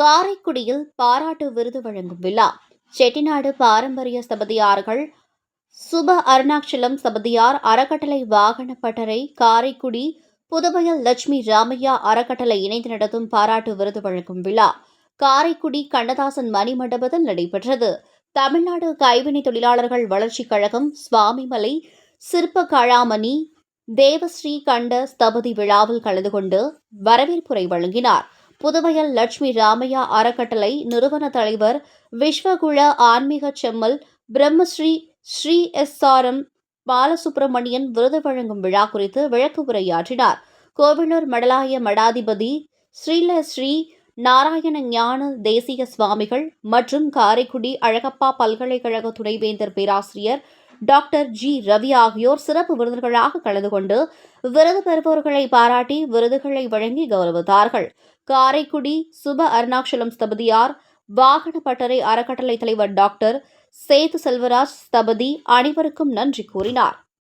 காரைக்குடியில் பாராட்டு விருது வழங்கும் விழா. செட்டிநாடு பாரம்பரிய ஸ்தபதியார்கள் சுப அருணாச்சலம் சபதியார் அறக்கட்டளை வாகன பட்டறை காரைக்குடி புதுவையில் லட்சுமி ராமையா அறக்கட்டளை இணைந்து நடத்தும் பாராட்டு விருது வழங்கும் விழா. காரைக்குடி கண்ணதாசன் மணிமண்டபத்தில் நடைபெற்றது. தமிழ்நாடு கைவினை தொழிலாளர்கள் வளர்ச்சிக் கழகம் சுவாமிமலை சிற்ப கழாமணி தேவஸ்ரீ கண்ட ஸ்தபதி விழாவில் கலந்து கொண்டு வரவேற்புரை வழங்கினார். புதுவையில் லட்சுமி ராமையா அறக்கட்டளை நிறுவன தலைவர் விஸ்வகுல ஆன்மீக செம்மல் Brahmashri Sri S R M Balasubramanian விருது வழங்கும் விழா குறித்து விளக்கு உரையாற்றினார். கோவிலூர் மடலாய மடாதிபதி ஸ்ரீல ஸ்ரீ நாராயண ஞான தேசிய சுவாமிகள் மற்றும் காரைக்குடி அழகப்பா பல்கலைக்கழக துணைவேந்தர் பேராசிரியர் டாக்டர் ஜி. ரவி ஆகியோர் சிறப்பு விருதுகளாக கலந்து கொண்டு விருது பெறுபவர்களை பாராட்டி விருதுகளை வழங்கி கௌரவித்தார்கள். காரைக்குடி சுப அருணாச்சலம் ஸ்தபதியார் வாகன பட்டறை அறக்கட்டளை தலைவர் டாக்டர் சேது செல்வராஜ் ஸ்தபதி அனைவருக்கும் நன்றி கூறினார்.